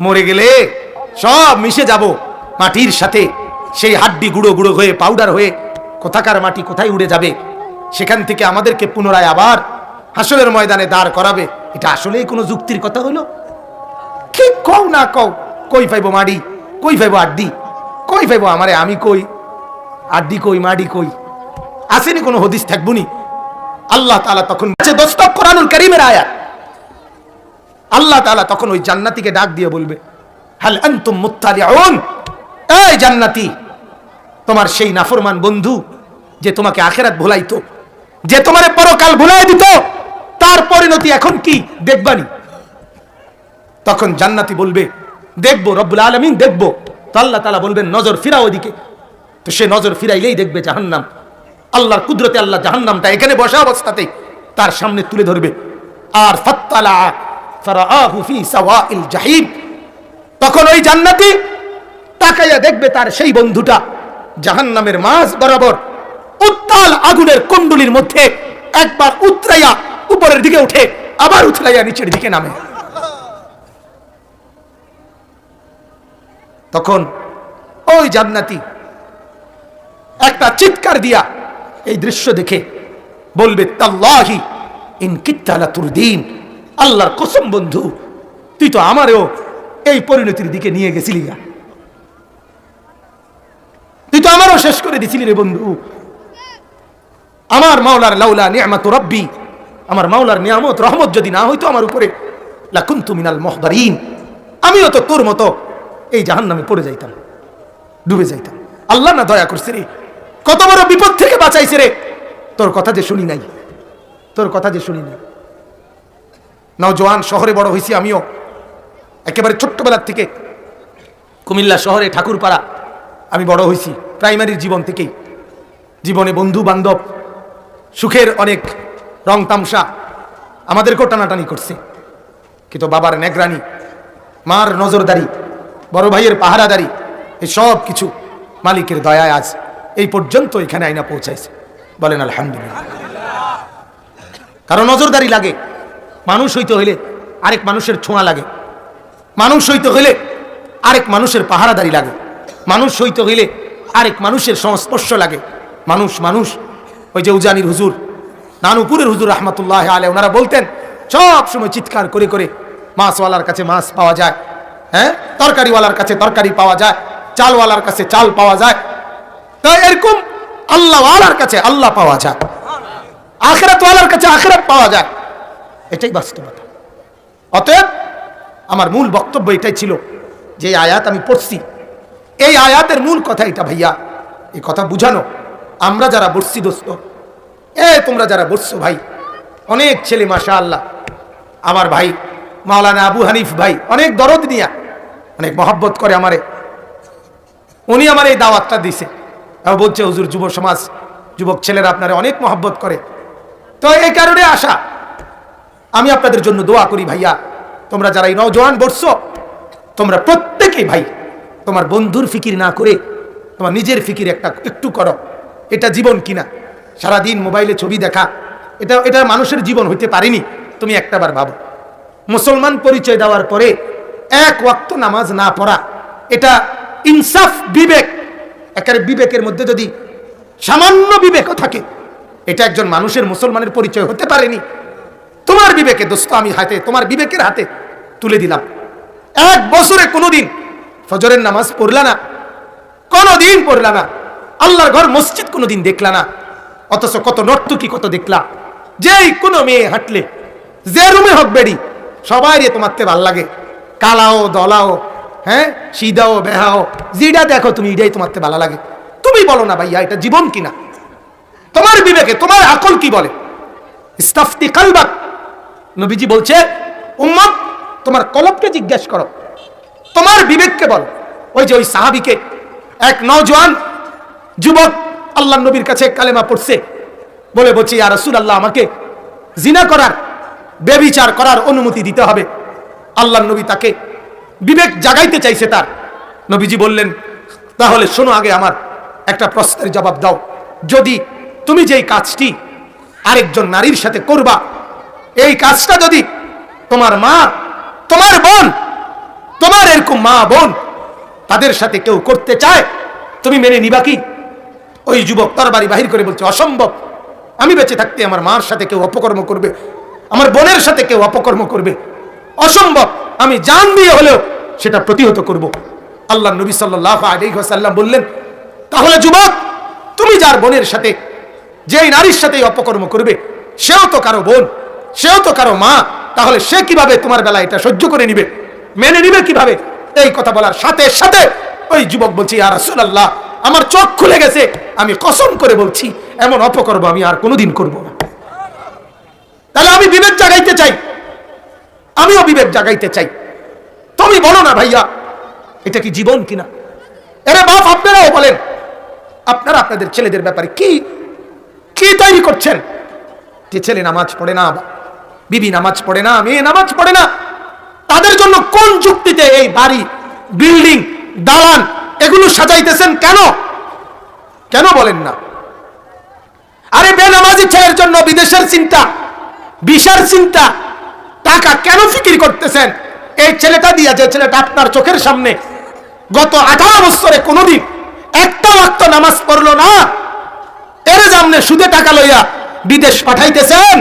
মরে গেলে সব মিশে যাব মাটির সাথে। সেই হাড্ডি গুঁড়ো গুঁড়ো হয়ে পাউডার হয়ে কোথাকার মাটি কোথায় উড়ে যাবে? সেখান থেকে আমাদেরকে পুনরায় আবার হাসলের ময়দানে দাঁড় করাবে। এটা আসলেই কোনো যুক্তির কথা হলো? কি কও না কও? কই পাইবো মাডি? কই পাইবো আড্ডি কই পাইবো আমারে? আমি কই? আড্ডি কই, মাডি কই? আসেনি কোনো হদিস থাকবুনি? আল্লাহ তাআলা তখন আছে দস্তক কোরআনুল কারীমের আল্লাহ তাআলা তখন ওই জান্নাতীকে ডাক দিয়ে বলবে, হাল আনতুম মুত্তালিউন? এই জান্নাতি, তোমার সেই নাফরমান বন্ধু যে তোমাকে আখেরাত ভুলাইতো, যে তোমারে পরকাল ভুলাই দিত, তার পরিণতি এখন কি দেখবানি? তখন জান্নাতি বলবে, দেখব, রব্বুল আলমিন দেখব। তো আল্লাহ তালা বলবেন, নজর ফিরা ওদিকে তো সে নজর ফিরাইলেই দেখবে জাহান্নাম। আল্লাহর কুদরতে আল্লাহ জাহান্নামটা এখানে বসা অবস্থাতেই তার সামনে তুলে ধরবে। আর ফাত্তালা তখন ওই জান্নাতি তাকাইয়া দেখবে তার সেই বন্ধুটা জাহান্নামের মাঝ বরাবর উত্তাল আগুনের কুণ্ডুলির মধ্যে একবার উতরাইয়া উপরের দিকে উঠে আবার উতরাইয়া নিচের দিকে নামে। তখন ওই জান্নাতি একটা চিৎকার দিয়া এই দৃশ্য দেখে বলবে, তাল্লাহি, ইন কিত্তালা তুরদিন। আল্লাহর কসম বন্ধু, তুই তো আমারও এই পরিণতির দিকে নিয়ে গেছিলি গা। তুই তো আমারও শেষ করে দিছিলি রে বন্ধু। আমার মাওলার লাউলা নিয়ামত রব্বি, আমার মাওলার নিয়ামত রহমত যদি না হইতো আমার উপরে, লাকুন্তু মিনাল মহদারিন। আমিও তো তোর মতো এই জাহান্নামে পড়ে যাইতাম, ডুবে যাইতাম। আল্লাহ না দয়া করছে রে, কত বড় বিপদ থেকে বাঁচাইছে রে। তোর কথা যে শুনি নাই, তোর কথা যে শুনি নাই। নওজোয়ান শহরে বড় হয়েছি আমিও। একেবারে ছোট্টবেলার থেকে কুমিল্লা শহরে ঠাকুরপাড়া আমি বড় হয়েছি প্রাইমারির জীবন থেকেই। জীবনে বন্ধু, বান্ধব, সুখের অনেক রং তামসা আমাদেরকেও টানাটানি করছে। কিন্তু বাবার নেগরানি, মার নজরদারি, বড় ভাইয়ের পাহারাদারি, এই সব কিছু মালিকের দয়ায় আজ এই পর্যন্ত এখানে আইনা পৌঁছাইছে। বলেন, আলহামদুলিল্লাহ। কারণ নজরদারি লাগে মানুষ হইতে হইলে আরেক মানুষের ছোঁয়া লাগে। মানুষ হইতে হইলে আরেক মানুষের পাহারাদারি লাগে। মানুষ হইতে হইলে আরেক মানুষের সংস্পর্শ লাগে। মানুষ মানুষ, ওই যে উজানির হুজুর, নানুপুরের হুজুর রহমতুল্লাহ আলে ওনারা বলতেন, সব সময় চিৎকার করে করে মাছওয়ালার কাছে মাছ পাওয়া যায় হ্যাঁ? তরকারিওয়ালার কাছে তরকারি পাওয়া যায়, চালওয়ালার কাছে চাল পাওয়া যায়। তাই এরকম আল্লাহওয়ালার কাছে আল্লাহ পাওয়া যায়। আখেরাতওয়ালার কাছে আখেরাত পাওয়া যায়। এটাই বাস্তবতা। অতএব আমার মূল বক্তব্য এটাই ছিল যে আয়াত আমি পড়ছি। এই আয়াতের মূল কথা এটা ভাইয়া, এই কথা বুঝানো। আমরা যারা বসছি দোস্ত এ তোমরা যারা বসছো ভাই, অনেক ছেলে মাসা আল্লাহ আমার ভাই, মাওলানা আবু হানিফ ভাই, অনেক দরদ নিয়া, অনেক মহব্বত করে আমারে। উনি আমার এই দাওয়াতটা দিছে। বলছে, হুজুর, যুব সমাজ, যুবক ছেলেরা আপনারা অনেক মহব্বত করে। তো এই কারণে আসা আমি আপনাদের জন্য দোয়া করি ভাইয়া। তোমরা যারা এই নজওয়ান বসছো, তোমরা প্রত্যেকেই ভাই তোমার বন্ধুর ফিকির না করে তোমার নিজের ফিকির একটা একটু করো। এটা জীবন কিনা? সারাদিন মোবাইলে ছবি দেখা, এটা এটা মানুষের জীবন হইতে পারেনি, তুমি একটাবার ভাবো। মুসলমান পরিচয় দেওয়ার পরে এক ওয়াক্ত নামাজ না পড়া, এটা ইনসাফ বিবেক। একেবারে বিবেকের মধ্যে যদি সামান্য বিবেকও থাকে, এটা একজন মানুষের মুসলমানের পরিচয় হতে পারেনি। তোমার বিবেকে দোস্ত আমি হাতে, তোমার বিবেকের হাতে তুলে দিলাম। এক বছরে কোনোদিন ফজরের নামাজ পড়লা না, কোনোদিন পড়লা না, আল্লাহর ঘর মসজিদ কোনোদিন দেখলা না, অথচ কত নর্তকী কত দেখলা। যেই কোনো মেয়ে হাঁটলে, যে রুমে হোক বেড়ি, সবাই রে তোমারতে ভালো লাগে। কালাও, দলাও হ্যাঁ সিদাও, বেহাও, যেটা দেখো তুমি এটাই তোমারতে ভালো লাগে। তুমি বলো না ভাইয়া, এটা জীবন কিনা? তোমার বিবেকে, তোমার আকল কি বলে? ইস্তাফতি কালবাক নবীজি বলছে, উম্মত, তোমার কলবকে জিজ্ঞেস করো। তোমার বিবেককে বলো। ওই যে ওই সাহাবিকে এক নওজোয়ান যুবক আল্লাহ নবীর কাছে কালেমা পড়ছে। বলে বলছি আর রসুল আল্লাহ আমাকে জিনা করার বেবিচার করার অনুমতি দিতে হবে। আল্লাহ নবী তাকে বিবেক জাগাইতে চাইছে তার। নবীজি বললেন, তাহলে শোনো আগে আমার একটা প্রশ্নের জবাব দাও। যদি তুমি যেই কাজটি আরেকজন নারীর সাথে করবা এই কাজটা যদি তোমার মা, তোমার বোন, তোমার এরকম মা বোন তাদের সাথে কেউ করতে চায়, তুমি মেনে নিবা কি? ওই যুবক তরবারি বাহির করে বলছে, অসম্ভব। আমি বেঁচে থাকতে আমার মার সাথে কেউ অপকর্ম করবে, আমার বোনের সাথে কেউ অপকর্ম করবে। অসম্ভব। আমি জান দিয়ে হলেও সেটা প্রতিহত করব। আল্লাহ নবী সাল্লাহ আলাইসাল্লাম বললেন, তাহলে যুবক, তুমি যার বোনের সাথে, যেই নারীর সাথে অপকর্ম করবে, সেও তো কারও বোন। সেও তো কারও মা। তাহলে সে কীভাবে তোমার বেলা এটা সহ্য করে নিবে? মেনে নিবে কীভাবে? এই কথা বলার সাথে সাথে ওই যুবক বলছি আর রাসূলুল্লাহ, আমার চোখ খুলে গেছে। আমি কসম করে বলছি, এমন অপকর্ম আমি আর কোনোদিন করব না। তাহলে আমি বিবেক জাগাইতে চাই। আমিও বিবেক জাগাইতে চাই। তুমি বলো না ভাইয়া, এটা কি জীবন কিনা? এরে বাপ, আপনারাও বলেন। আপনারা আপনাদের ছেলেদের ব্যাপারে কি কি তৈরি করছেন? যে ছেলে নামাজ পড়ে না বিবি নামাজ পড়ে না, মেয়ে নামাজ পড়ে না। তাদের জন্য কোন যুক্তিতে এই বাড়ি, বিল্ডিং, দালান এগুলো সাজাইতেছেন কেন? কেন বলেন না? আরে বেনামাজি ছেলের জন্য বিদেশের চিন্তা বিশার চিন্তা, টাকা কেন ফিকির করতেছেন? এই ছেলেটা দিয়া যে ছেলেটা আপনার চোখের সামনে গত আঠারো বছরে কোনোদিন একটা ওয়াক্ত নামাজ পড়ল না, এর আপনি সুদে টাকা লইয়া বিদেশ পাঠাইতেছেন?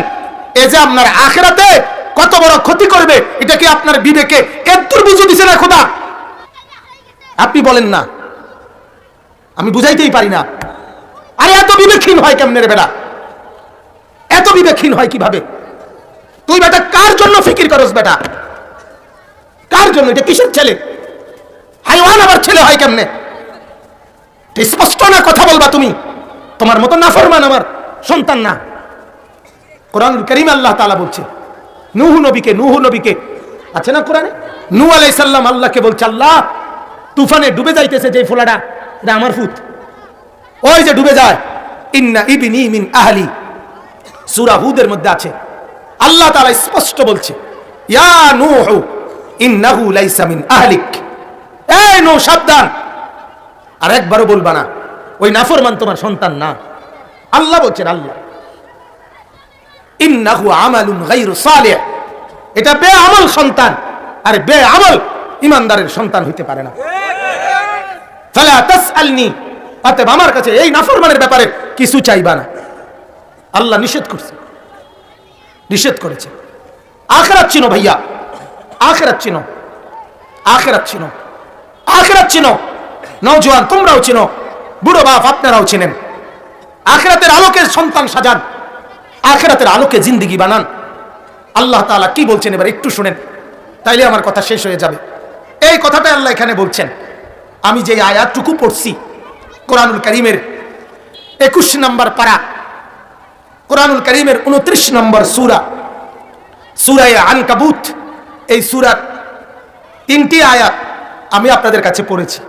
এ যে আপনার আখেরাতে কত বড় ক্ষতি করবে, এটা কি আপনার বিবেকে এত্তর বুঝে দিছে না খোদা? আপনি বলেন না। আমি বুঝাইতেই পারি না। আরে এত বিবেকহীন হয় কেমনে রে বেটা? এত বিবেকহীন হয় কীভাবে? তুই বেটা কার জন্য ফিকির করস বেটা? কার জন্য? এটা কিসের ছেলে? হাইওয়ান আবার ছেলে হয় কেমনে? স্পষ্ট না, কথা বলবা তুমি? তোমার মতো না ফরমান আমার সন্তান না। কোরআনুল করিম আল্লাহ তাআলা বলছে, নুহু নবীকে নুহু নবীকে, আছে না কোরআনে? নু আলাইহিস সালাম আল্লাহকে বলছে, আল্লাহ, তুফানে ডুবে যাইতেছে যে ফোলাটা, এটা আমার ফুত। ওই যে ডুবে যায়, ইন্না ইবিনি মিন আহলি। সূরা হুদের মধ্যে আছে। আল্লাহ তাআলা স্পষ্ট বলছে, ইয়া নূহ, ইন্নাহু লাইসা মিন আহলিক। এই নূহ, সাবধান। আর একবারও বলবা না, ওই নাফরমান তোমার সন্তান না। আল্লাহ বলছেন, আল্লাহ। ইন্নাহু আমালুন গায়রু সালিহ। এটা বে আমল সন্তান, আর বে আমল ইমানদারের সন্তান হইতে পারে না। ফালা তাসআলনি, অতএব আমার কাছে এই নাফরমানের ব্যাপারে কিছু চাইবা না। আল্লাহ নিষেধ করছে। নিষেধ করেছে। আখরাত চিনো ভাইয়া। আখরাত চিনো। আখরাত চিনো। আখরাত চিনো। নওজোয়ান, তোমরাও চিনো। বুড়ো বাপ, আপনারাও চিনেন। আখরাতের আলোকের সন্তান সাজান। আখরাতের আলোকে জিন্দিগি বানান। আল্লাহ তাআলা কি বলছেন? এবার একটু শুনেন। তাইলে আমার কথা শেষ হয়ে যাবে। এই কথাটা আল্লাহ এখানে বলছেন। আমি যে আয়াতটুকু পড়ছি, কোরআনুল করিমের একুশ নম্বর পারা, কোরআনুল করিমের উনত্রিশ নম্বর সুরা, সুরায় আনকাবুত, এই সুরার তিনটি আয়াত আমি আপনাদের কাছে পড়েছি।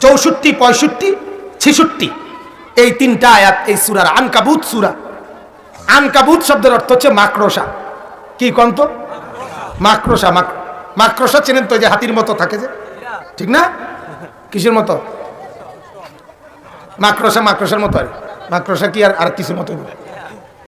চৌষট্টি, পঁয়ষট্টি, ছেষট্টি। এই তিনটা আয়াত, এই সুরার আনকাবুত সুরা। আনকাবুত শব্দের অর্থ হচ্ছে মাকড়সা। কি কন্ত? মাকড়সা, মাক- মাকড়সা চেনেন তো যে হাতির মতো থাকে যে? ঠিক না? কিসের মতো? মাকড়সা, মাকড়সার মতো আর মাকড়সা কি আর আর কিছুর মতো?